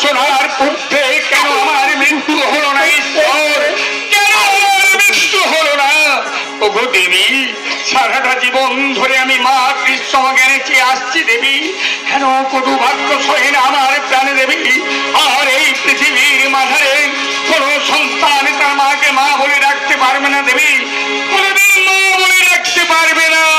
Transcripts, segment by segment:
শোনার পূর্বে কেন আমার মৃত্যু হলো না, ঈশ্বর? কেন মৃত্যু হলো না? ওগো দেবী, সারাটা জীবন ধরে আমি মা কৃষ্ণ আসছি, দেবী। কেন কটু ভাগ্য সহিন আমার প্রাণে, দেবী? আর এই পৃথিবীর মাঝারে কোন সন্তান তার মাকে মা বলে রাখতে পারবে না, দেবী। কোনদিন মা বলে রাখতে পারবে না।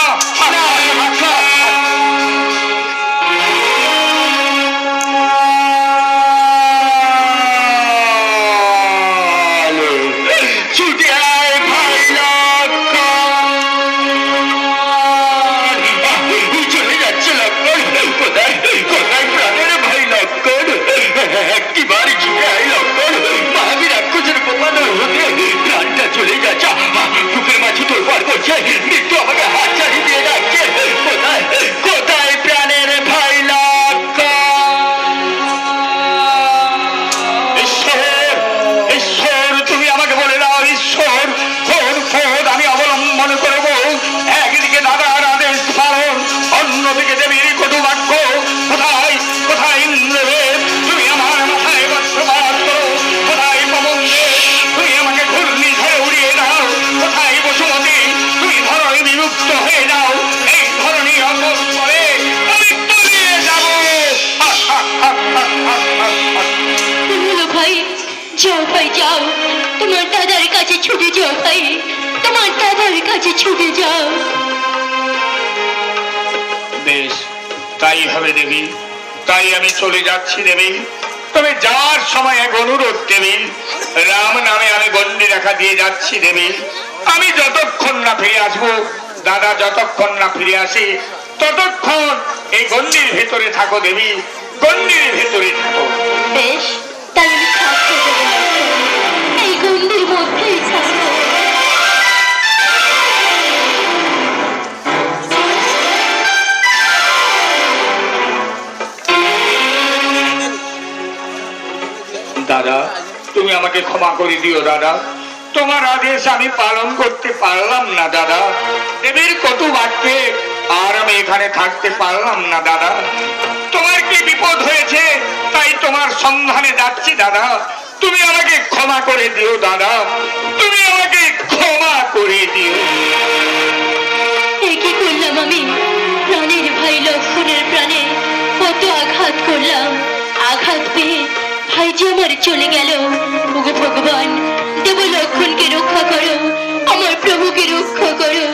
যাও ভাই যাও তোমার দাদার কাছে ছুটে যাও ভাই, তোমার দাদার কাছে ছুটে যাও। বেশ, তাই হবে দেবী, তাই আমি চলে যাচ্ছি দেবী। তবে যাওয়ার সময় এক অনুরোধ দেবী, রাম নামে আমি বন্দি রেখা দিয়ে যাচ্ছি দেবী। আমি যতক্ষণ না ফিরে আসব, দাদা যতক্ষণ না ফিরে আসে, ততক্ষণ এই গন্ডির ভেতরে থাকো দেবী গন্ডির ভেতরে দাদা, তুমি আমাকে ক্ষমা করে দিও দাদা। তোমার আদেশ আমি পালন করতে পারলাম না দাদা। দেবীর কত বাক্যে আর আমি এখানে থাকতে পারলাম না দাদা। তোমার কি বিপদ হয়েছে, তাই তোমার সন্ধানে যাচ্ছি দাদা। তুমি আমাকে ক্ষমা করে দিও দাদা। তুমি আমাকে ক্ষমা করে দিও। কি করলাম আমি প্রাণের ভাই লক্ষণের প্রাণে। কত আঘাত করলাম, আঘাত পেয়ে ভাই যে আমার চলে গেল। ওগো ভগবান দেব লক্ষণকে রক্ষা করো। আমার প্রভুকে রক্ষা করো।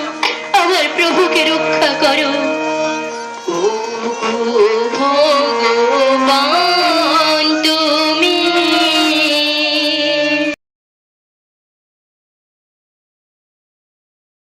আমার প্রভুকে রক্ষা করো।